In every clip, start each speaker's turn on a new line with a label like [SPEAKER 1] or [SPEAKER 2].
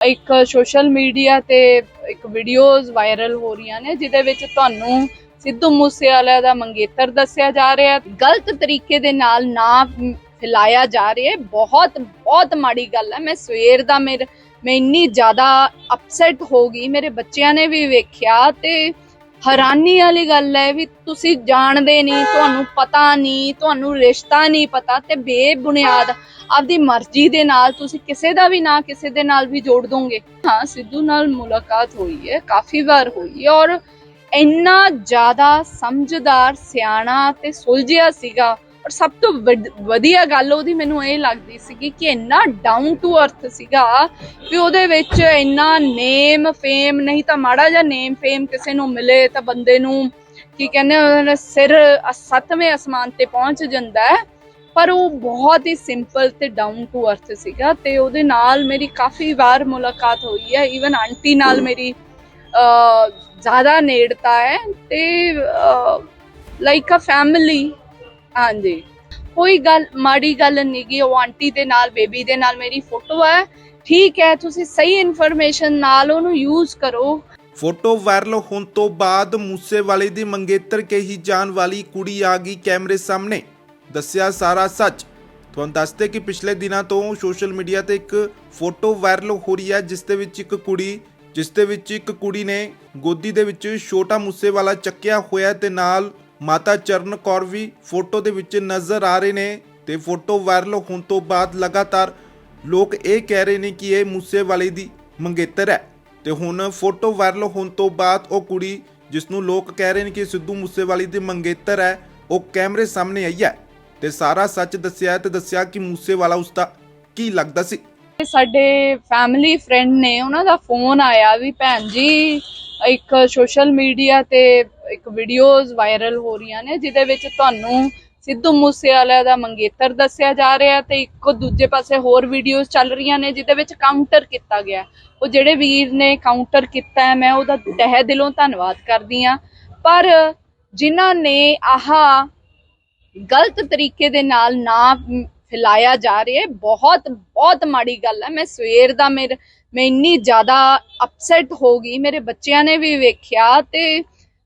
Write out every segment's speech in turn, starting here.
[SPEAKER 1] ਇੱਕ social media ਤੇ ਇੱਕ ਵੀਡੀਓਜ਼ ਵਾਇਰਲ ਹੋ ਰਹੀਆਂ ਨੇ, ਜਿਹਦੇ ਵਿੱਚ ਤੁਹਾਨੂੰ ਸਿੱਧੂ ਮੂਸੇਵਾਲਾ ਦਾ ਮੰਗੇਤਰ ਦੱਸਿਆ ਜਾ ਰਿਹਾ ਹੈ। ਗਲਤ ਤਰੀਕੇ ਦੇ ਨਾਲ ਨਾ ਫੈਲਾਇਆ ਜਾ ਰਿਹਾ ਹੈ। ਬਹੁਤ ਬਹੁਤ ਮਾੜੀ ਗੱਲ ਹੈ। ਮੈਂ ਸਵੇਰ ਦਾ ਮੇਰੇ, ਮੈਂ ਇੰਨੀ ਜ਼ਿਆਦਾ ਅਪਸੈਟ ਹੋ ਗਈ। ਮੇਰੇ ਬੱਚਿਆਂ ਨੇ ਵੀ ਵੇਖਿਆ ਤੇ ਹੈਰਾਨੀ ਵਾਲੀ ਗੱਲ ਹੈ ਵੀ ਤੁਸੀਂ ਜਾਣਦੇ ਨਹੀਂ, ਤੁਹਾਨੂੰ ਪਤਾ ਨਹੀਂ, ਤੁਹਾਨੂੰ ਰਿਸ਼ਤਾ ਨਹੀਂ ਪਤਾ ਤੇ ਬੇਬੁਨਿਆਦ ਆਪਦੀ ਮਰਜ਼ੀ ਦੇ ਨਾਲ ਤੁਸੀਂ ਕਿਸੇ ਦਾ ਵੀ ਨਾ ਕਿਸੇ ਦੇ ਨਾਲ ਵੀ ਜੋੜ ਦੋਗੇ। ਹਾਂ, ਸਿੱਧੂ ਨਾਲ ਮੁਲਾਕਾਤ ਹੋਈ ਹੈ, ਕਾਫੀ ਵਾਰ ਹੋਈ ਹੈ ਔਰ ਇੰਨਾ ਜ਼ਿਆਦਾ ਸਮਝਦਾਰ, ਸਿਆਣਾ ਤੇ ਸੁਲਝਿਆ ਸੀਗਾ ਔਰ ਸਭ ਤੋਂ ਵੱਡ- ਵਧੀਆ ਗੱਲ ਉਹਦੀ ਮੈਨੂੰ ਇਹ ਲੱਗਦੀ ਸੀਗੀ ਕਿ ਇੰਨਾ ਡਾਊਨ ਟੂ ਅਰਥ ਸੀਗਾ ਵੀ ਉਹਦੇ ਵਿੱਚ ਇੰਨਾ ਨੇਮ ਫੇਮ ਨਹੀਂ ਤਾਂ ਮਾੜਾ ਜਿਹਾ ਨੇਮ ਫੇਮ ਕਿਸੇ ਨੂੰ ਮਿਲੇ ਤਾਂ ਬੰਦੇ ਨੂੰ ਕੀ ਕਹਿੰਦੇ ਉਹਦਾ ਸਿਰ ਅ- ਸੱਤਵੇਂ ਅਸਮਾਨ ਤੇ ਪਹੁੰਚ ਜਾਂਦਾ ਹੈ। ਪਰ ਉਹ ਬਹੁਤ ਹੀ ਸਿੰਪਲ ਤੇ ਡਾਊਨ ਟੂ ਅਰਥ ਸੀਗਾ ਤੇ ਉਹਦੇ ਨਾਲ ਮੇਰੀ ਕਾਫੀ ਵਾਰ ਮੁਲਾਕਾਤ ਹੋਈ ਹੈ। ਈਵਨ ਆਂਟੀ ਨਾਲ ਮੇਰੀ ਜ਼ਿਆਦਾ ਨੇੜਤਾ ਹੈ ਤੇ ਲਾਈਕ ਅ ਫੈਮਿਲੀ ਹਾਂਜੀ। ਕੋਈ ਗੱਲ, ਮਾੜੀ ਗੱਲ ਨਹੀਂ ਗੀ, ਉਹ ਆਂਟੀ ਦੇ ਨਾਲ, ਬੇਬੀ ਦੇ ਨਾਲ ਮੇਰੀ ਫੋਟੋ ਹੈ ਠੀਕ ਹੈ, ਤੁਸੀਂ ਸਹੀ ਇਨਫੋਰਮੇਸ਼ਨ ਨਾਲ ਉਹਨੂੰ ਯੂਜ਼ ਕਰੋ।
[SPEAKER 2] ਫੋਟੋ ਵਾਇਰਲ ਹੋਣ ਤੋਂ ਬਾਅਦ ਮੂਸੇਵਾਲੇ ਦੀ ਮੰਗੇਤਰ ਕਹੀ ਜਾਣ ਵਾਲੀ ਕੁੜੀ ਆ ਗਈ ਕੈਮਰੇ ਸਾਹਮਣੇ। ਦੱਸਿਆ ਸਾਰਾ ਸੱਚ। ਤੁਹਾਨੂੰ ਦੱਸਦੇ ਕਿ ਪਿਛਲੇ ਦਿਨਾਂ ਤੋਂ ਸੋਸ਼ਲ ਮੀਡੀਆ ਤੇ ਇੱਕ ਫੋਟੋ ਵਾਇਰਲ ਹੋ ਰਹੀ ਹੈ, ਜਿਸ ਦੇ ਵਿੱਚ ਇੱਕ ਕੁੜੀ, ਜਿਸ ਦੇ ਵਿੱਚ ਇੱਕ ਕੁੜੀ ਨੇ ਗੋਦੀ ਦੇ ਵਿੱਚ ਛੋਟਾ ਮੂਸੇਵਾਲਾ ਚੱਕਿਆ ਹੋਇਆ ਤੇ ਨਾਲ ਮਾਤਾ ਚਰਨ ਕੌਰ ਵੀ ਫੋਟੋ ਦੇ ਵਿੱਚ ਨਜ਼ਰ ਆ ਰਹੇ ਨੇ ਤੇ ਫੋਟੋ ਵਾਇਰਲ ਹੋਣ ਤੋਂ ਬਾਅਦ ਲਗਾਤਾਰ ਲੋਕ ਇਹ ਕਹਿ ਰਹੇ ਨੇ ਕਿ ਇਹ ਮੂਸੇਵਾਲੇ ਦੀ ਮੰਗੇਤਰ ਹੈ। ਤੇ ਹੁਣ ਫੋਟੋ ਵਾਇਰਲ ਹੋਣ ਤੋਂ ਬਾਅਦ ਉਹ ਕੁੜੀ ਜਿਸ ਨੂੰ ਲੋਕ ਕਹਿ ਰਹੇ ਨੇ ਕਿ ਸਿੱਧੂ ਮੂਸੇਵਾਲੀ ਦੀ ਮੰਗੇਤਰ ਹੈ, ਉਹ ਕੈਮਰੇ ਸਾਹਮਣੇ ਆਈ ਹੈ ਤੇ ਸਾਰਾ ਸੱਚ ਦੱਸਿਆ ਤੇ ਦੱਸਿਆ ਕਿ ਮੂਸੇਵਾਲਾ ਉਸ ਦਾ ਕੀ ਲੱਗਦਾ ਸੀ।
[SPEAKER 1] ਸਾਡੇ ਫੈਮਿਲੀ ਫਰੈਂਡ ਨੇ ਉਹਨਾਂ ਦਾ ਫੋਨ ਆਇਆ ਵੀ ਭੈਣ ਜੀ ਇੱਕ ਸੋਸ਼ਲ ਮੀਡੀਆ ਤੇ ਇੱਕ ਵੀਡੀਓਜ਼ ਵਾਇਰਲ ਹੋ ਰਹੀਆਂ ਨੇ, ਜਿਹਦੇ ਵਿੱਚ ਤੁਹਾਨੂੰ ਸਿੱਧੂ ਮੂਸੇਵਾਲਾ ਦਾ ਮੰਗੇਤਰ ਦੱਸਿਆ ਜਾ ਰਿਹਾ ਹੈ ਤੇ ਇੱਕ ਦੂਜੇ ਪਾਸੇ ਹੋਰ ਵੀਡੀਓਜ਼ ਚੱਲ ਰਹੀਆਂ ਨੇ, ਜਿਹਦੇ ਵਿੱਚ ਕਾਊਂਟਰ ਕੀਤਾ ਗਿਆ। ਉਹ ਜਿਹੜੇ ਵੀਰ ਨੇ ਕਾਊਂਟਰ ਕੀਤਾ ਹੈ, ਮੈਂ ਉਹਦਾ ਤਹਿ ਦਿਲੋਂ ਧੰਨਵਾਦ ਕਰਦੀ ਆ ਪਰ ਜਿਨ੍ਹਾਂ ਨੇ ਆਹਾ ਗਲਤ ਤਰੀਕੇ ਦੇ ਨਾਲ ਨਾ ਫੈਲਾਇਆ ਜਾ ਰਿਹਾ ਹੈ। ਬਹੁਤ ਬਹੁਤ ਮਾੜੀ ਗੱਲ ਹੈ। ਮੈਂ ਸਵੇਰ ਦਾ ਮੇਰੇ, ਮੈਂ ਇੰਨੀ ਜ਼ਿਆਦਾ ਅਪਸੈਟ ਹੋ ਗਈ। ਮੇਰੇ ਬੱਚਿਆਂ ਨੇ ਵੀ ਵੇਖਿਆ ਤੇ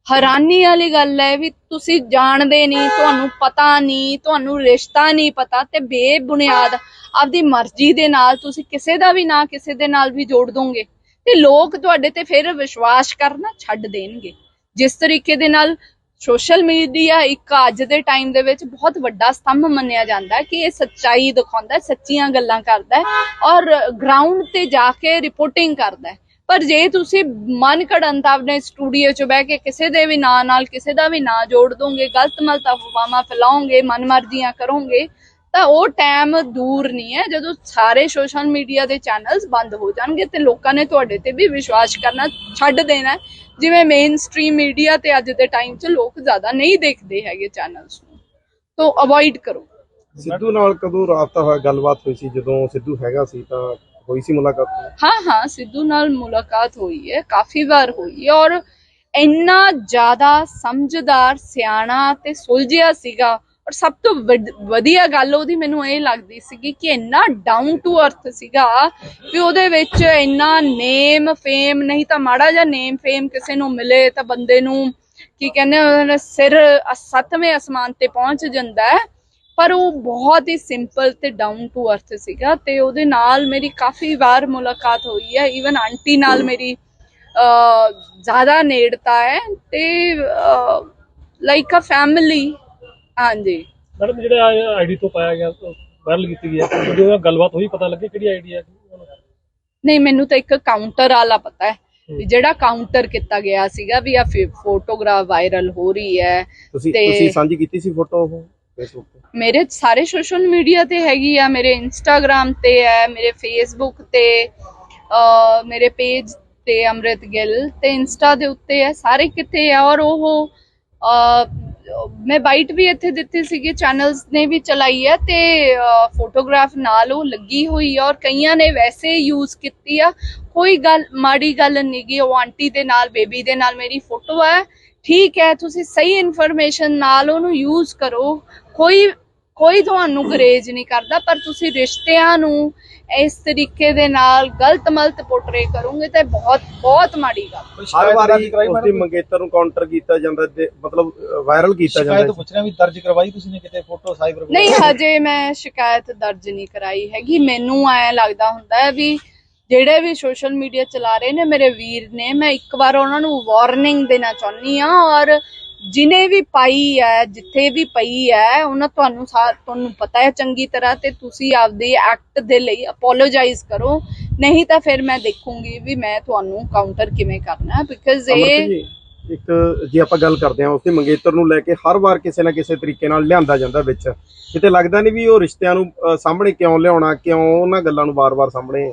[SPEAKER 1] ਹੈਰਾਨੀ ਵਾਲੀ ਗੱਲ ਹੈ ਵੀ ਤੁਸੀਂ ਜਾਣਦੇ ਨਹੀਂ, ਤੁਹਾਨੂੰ ਪਤਾ ਨਹੀਂ, ਤੁਹਾਨੂੰ ਰਿਸ਼ਤਾ ਨਹੀਂ ਪਤਾ ਤੇ ਬੇਬੁਨਿਆਦ ਆਪਦੀ ਮਰਜ਼ੀ ਦੇ ਨਾਲ ਤੁਸੀਂ ਕਿਸੇ ਦਾ ਵੀ ਨਾ ਕਿਸੇ ਦੇ ਨਾਲ ਵੀ ਜੋੜ ਦੋਗੇ ਤੇ ਲੋਕ ਤੁਹਾਡੇ ਤੇ ਫਿਰ ਵਿਸ਼ਵਾਸ ਕਰਨਾ ਛੱਡ ਦੇਣਗੇ। ਜਿਸ ਤਰੀਕੇ ਦੇ ਨਾਲ ਸੋਸ਼ਲ ਮੀਡੀਆ ਇੱਕ ਅੱਜ ਦੇ ਟਾਈਮ ਦੇ ਵਿੱਚ ਬਹੁਤ ਵੱਡਾ ਸਤੰਭ ਮੰਨਿਆ ਜਾਂਦਾ ਹੈ ਕਿ ਇਹ ਸੱਚਾਈ ਦਿਖਾਉਂਦਾ ਹੈ, ਸੱਚੀਆਂ ਗੱਲਾਂ ਕਰਦਾ ਹੈ ਔਰ ਗਰਾਊਂਡ ਤੇ ਜਾ ਕੇ ਰਿਪੋਰਟਿੰਗ ਕਰਦਾ ਹੈ। ਪਰ ਜੇ ਤੁਸੀਂ ਮਨ ਘੜਨ ਆਪਣੇ ਸਟੂਡੀਓ 'ਚ ਬਹਿ ਕੇ ਕਿਸੇ ਦੇ ਵੀ ਨਾਂ ਨਾਲ ਕਿਸੇ ਦਾ ਵੀ ਨਾਂ ਜੋੜ ਦੋਗੇ, ਗਲਤ ਮਲਤ ਅਫਵਾਹਾਂ ਫੈਲਾਓਗੇ, ਮਨਮਰਜ਼ੀਆਂ ਕਰੋਗੇ, ਤਾਂ ਉਹ ਟਾਈਮ ਦੂਰ ਨਹੀਂ ਹੈ। ਜਦੋਂ ਸਾਰੇ ਸੋਸ਼ਲ ਮੀਡੀਆ ਦੇ ਚੈਨਲਸ ਬੰਦ ਹੋ ਜਾਣਗੇ ਤੇ ਲੋਕਾਂ ਨੇ ਤੁਹਾਡੇ ਤੇ ਵੀ ਵਿਸ਼ਵਾਸ ਕਰਨਾ ਛੱਡ ਦੇਣਾ ਜਿਵੇਂ ਮੇਨ ਸਟ੍ਰੀਮ ਮੀਡੀਆ ਤੇ ਅੱਜ ਦੇ ਟਾਈਮ 'ਚ ਲੋਕ ਜ਼ਿਆਦਾ ਨਹੀਂ ਦੇਖਦੇ ਹੈਗੇ ਚੈਨਲਸ ਨੂੰ। ਤੋਂ ਅਵੋਇਡ ਕਰੋ।
[SPEAKER 3] ਸਿੱਧੂ ਨਾਲ ਕਦੋਂ ਰਾਬਤਾ ਹੋਇਆ ਗੱਲਬਾਤ ਹੋਈ ਸੀ? ਜਦੋਂ ਸਿੱਧੂ ਹੈਗਾ ਸੀ ਤਾਂ ਹੋਈ ਸੀ ਮੁਲਾਕਾਤ?
[SPEAKER 1] ਹਾਂ ਹਾਂ ਸਿੱਧੂ ਨਾਲ ਮੁਲਾਕਾਤ ਹੋਈ ਹੈ ਕਾਫੀ ਵਾਰ ਹੋਈ ਹੈ ਔਰ ਇੰਨਾ ਜ਼ਿਆਦਾ ਸਮਝਦਾਰ ਸਿਆਣਾ ਤੇ ਸੁਲਝਿਆ ਸੀਗਾ ਔਰ ਸਭ ਤੋਂ ਵੱਡ- ਵਧੀਆ ਗੱਲ ਉਹਦੀ ਮੈਨੂੰ ਇਹ ਲੱਗਦੀ ਸੀਗੀ ਕਿ ਇੰਨਾ ਡਾਊਨ ਟੂ ਅਰਥ ਸੀਗਾ ਵੀ ਉਹਦੇ ਵਿੱਚ ਇੰਨਾ ਨੇਮ ਫੇਮ ਨਹੀਂ ਤਾਂ ਮਾੜਾ ਜਿਹਾ ਨੇਮ ਫੇਮ ਕਿਸੇ ਨੂੰ ਮਿਲੇ ਤਾਂ ਬੰਦੇ ਨੂੰ ਕੀ ਕਹਿੰਦੇ ਉਹਦਾ ਸਿਰ ਅ- ਸੱਤਵੇਂ ਅਸਮਾਨ ਤੇ ਪਹੁੰਚ ਜਾਂਦਾ ਹੈ, ਪਰ ਉਹ ਬਹੁਤ ਹੀ ਸਿੰਪਲ ਤੇ ਡਾਊਨ ਟੂ ਅਰਥ ਸੀਗਾ ਤੇ ਉਹਦੇ ਨਾਲ ਮੇਰੀ ਕਾਫੀ ਵਾਰ ਮੁਲਾਕਾਤ ਹੋਈ ਹੈ ਈਵਨ ਆਂਟੀ ਨਾਲ ਮੇਰੀ ਜ਼ਿਆਦਾ ਨੇੜਤਾ ਹੈ ਤੇ ਲਾਈਕ ਅ ਫੈਮਿਲੀ ਹਾਂਜੀ।
[SPEAKER 4] ਮੈਡਮ ਜਿਹੜਾ ਆਈਡੀ ਤੋਂ ਪਾਇਆ ਗਿਆ ਵਾਇਰਲ ਕੀਤੀ ਗਈ ਹੈ ਜਦੋਂ ਗੱਲਬਾਤ ਹੋਈ ਪਤਾ ਲੱਗੇ ਕਿਹੜੀ ਆਈਡੀ ਹੈ?
[SPEAKER 1] ਨਹੀਂ ਮੈਨੂੰ ਤਾਂ ਇੱਕ ਕਾਊਂਟਰ ਵਾਲਾ ਪਤਾ ਹੈ ਵੀ ਜਿਹੜਾ ਕਾਊਂਟਰ ਕੀਤਾ ਗਿਆ ਸੀਗਾ ਵੀ ਆ ਫੋਟੋਗ੍ਰਾਫ ਵਾਇਰਲ ਹੋ ਰਹੀ ਹੈ
[SPEAKER 3] ਤੁਸੀਂ
[SPEAKER 1] ਤੇ-
[SPEAKER 3] ਤੁਸੀਂ ਸਾਂਝੀ ਕੀਤੀ ਸੀ ਫੋਟੋ ਉਹ ਫੇਸਬੁੱਕ ਤੇ?
[SPEAKER 1] ਮੇਰੇ ਸਾਰੇ ਸੋਸ਼ਲ ਮੀਡੀਆ ਤੇ ਹੈਗੀ ਆ ਮੇਰੇ ਇੰਸਟਾਗ੍ਰam ਤੇ ਹੈ ਮੇਰੇ ਫੇਸਬੁੱਕ ਤੇ ਅ ਮੇਰੇ ਪੇਜ ਤੇ ਅੰਮ੍ਰਿਤ ਗਿੱਲ ਤੇ ਇੰਸਟਾ ਦੇ ਉੱਤੇ ਹੈ ਸਾਰੇ ਕਿਤੇ ਆ ਔਰ ਉਹ ਅ ਮੈਂ ਬਾਈਟ ਵੀ ਇੱਥੇ ਦਿੱਤੀ ਸੀਗੀ, ਚੈਨਲਸ ਨੇ ਵੀ ਚਲਾਈ ਹੈ ਤੇ ਫੋਟੋਗ੍ਰਾਫ ਨਾਲ ਉਹ ਲੱਗੀ ਹੋਈ ਆ ਔਰ ਕਈਆਂ ਨੇ ਵੈਸੇ ਯੂਜ਼ ਕੀਤੀ ਆ। ਕੋਈ ਗੱਲ, ਮਾੜੀ ਗੱਲ ਨਹੀਂ ਗੀ, ਉਹ ਆਂਟੀ ਦੇ ਨਾਲ, ਬੇਬੀ ਦੇ ਨਾਲ ਮੇਰੀ ਫੋਟੋ ਹੈ ਠੀਕ ਹੈ, ਤੁਸੀਂ ਸਹੀ ਇਨਫੋਰਮੇਸ਼ਨ ਨਾਲ ਉਹਨੂੰ ਯੂਜ਼ ਕਰੋ। ਕੋਈ ਕੋਈ ਤੁਹਾਨੂੰ ਗਰੇਜ ਨਹੀਂ ਕਰਦਾ ਪਰ ਤੁਸੀਂ ਰਿਸ਼ਤਿਆਂ ਨੂੰ ਇਸ ਤਰੀਕੇ ਦੇ ਨਾਲ ਗਲਤ ਮਲਤ ਪੋਰਟਰੇ ਕਰੋਗੇ ਤਾਂ ਬਹੁਤ ਬਹੁਤ ਮਾੜੀ ਗੱਲ।
[SPEAKER 3] ਹਰ ਵਾਰੀ ਉਸਦੀ ਮੰਗੇਤਰ ਨੂੰ ਕਾਊਂਟਰ ਕੀਤਾ ਜਾਂਦਾ ਤੇ ਮਤਲਬ ਵਾਇਰਲ ਕੀਤਾ
[SPEAKER 5] ਸ਼ਿਕਾਇਤ
[SPEAKER 3] ਜਾਂਦਾ
[SPEAKER 5] ਪੁੱਛ ਰਿਹਾ ਵੀ ਦਰਜ ਕਰਵਾਈ ਤੁਸੀਂ ਨੇ ਕਿਤੇ ਫੋਟੋ ਸਾਈਬਰ
[SPEAKER 1] ਨਹੀਂ ਹਜੇ ਮੈਂ ਸ਼ਿਕਾਇਤ ਦਰਜ ਨਹੀਂ ਕਰਾਈ ਹੈਗੀ। ਮੈਨੂੰ ਐ ਲੱਗਦਾ ਹੁੰਦਾ ਹੈ ਵੀ ਜਿਹੜੇ ਵੀ ਸੋਸ਼ਲ ਮੀਡੀਆ ਚਲਾ ਰਹੇ ਨੇ ਮੇਰੇ ਵੀਰ ਨੇ ਮੈਂ ਇੱਕ ਵਾਰ ਉਹਨਾਂ ਨੂੰ ਵਾਰਨਿੰਗ ਦੇਣਾ ਚਾਹੁੰਦੀ ਆ ਔਰ ਜਿਨੇ ਵੀ ਪਾਈ ਹੈ, ਜਿੱਥੇ ਵੀ ਪਈ ਹੈ, ਉਹਨਾਂ ਤੁਹਾਨੂੰ ਤੁਹਾਨੂੰ ਪਤਾ ਹੈ ਚੰਗੀ ਤਰ੍ਹਾਂ ਤੇ ਤੁਸੀਂ ਆਪਦੇ ਐਕਟ ਦੇ ਲਈ ਅਪੋਲੋਜਾਈਜ਼ ਕਰੋ। ਨਹੀਂ ਤਾਂ ਫਿਰ ਮੈਂ ਦੇਖੂੰਗੀ ਵੀ ਮੈਂ ਤੁਹਾਨੂੰ ਕਾਊਂਟਰ ਕਿਵੇਂ ਕਰਨਾ ਬਿਕਾਜ਼
[SPEAKER 3] ਅਮਰਤ
[SPEAKER 1] ਇਹ
[SPEAKER 3] ਇੱਕ ਜੇ ਆਪਾਂ ਗੱਲ ਕਰਦੇ ਹਾਂ, ਉਸਦੇ ਮੰਗੇਤਰ ਨੂੰ ਲੈ ਕੇ ਹਰ ਵਾਰ ਕਿਸੇ ਨਾ ਕਿਸੇ ਤਰੀਕੇ ਨਾਲ ਲਿਆਂਦਾ ਜਾਂਦਾ ਵਿੱਚ। ਕਿਤੇ ਲੱਗਦਾ ਨਹੀਂ ਵੀ ਉਹ ਰਿਸ਼ਤਿਆਂ ਨੂੰ ਸਾਹਮਣੇ ਕਿਉਂ ਲਿਆਉਣਾ, ਕਿਉਂ ਉਹਨਾਂ ਗੱਲਾਂ ਨੂੰ ਵਾਰ-ਵਾਰ ਸਾਹਮਣੇ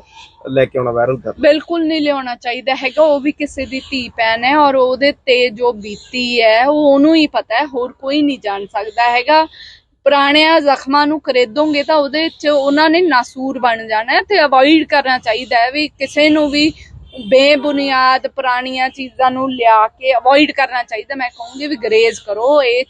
[SPEAKER 3] ਲੈ ਕੇ ਆਉਣਾ ਵਾਇਰਲ ਕਰਨਾ?
[SPEAKER 1] ਬਿਲਕੁਲ ਨਹੀਂ ਲਿਆਉਣਾ ਚਾਹੀਦਾ ਹੈਗਾ, ਉਹ ਵੀ ਕਿਸੇ ਦੀ ਧੀ ਭੈਣ ਹੈ ਔਰ ਉਹਦੇ ਤੇ ਜੋ ਬੀਤੀ ਹੈ, ਉਹ ਉਹਨੂੰ ਹੀ ਪਤਾ ਹੈ, ਹੋਰ ਕੋਈ ਨਹੀਂ ਜਾਣ ਸਕਦਾ ਹੈਗਾ। ਪੁਰਾਣਿਆਂ ਜ਼ਖਮਾਂ ਨੂੰ ਖਰੀਦੋਗੇ ਤਾਂ ਉਹਦੇ ਚ ਉਹਨਾਂ ਨੇ ਨਾਸੂਰ ਬਣ ਜਾਣਾ ਤੇ ਅਵੋਇਡ ਕਰਨਾ ਚਾਹੀਦਾ ਹੈ ਵੀ ਕਿਸੇ ਨੂੰ ਵੀ ਬੇਬੁਨਿਆਦ ਪੁਰਾਣੀਆਂ ਚੀਜ਼ਾਂ ਨੂੰ ਲਿਆ ਕੇ ਅਵੋਇਡ ਕਰਨਾ ਚਾਹੀਦਾ। ਮੈਂ ਕਹੂੰਗੀ ਵੀ ਗਰੇਜ਼ ਕਰੋ, ਇਹ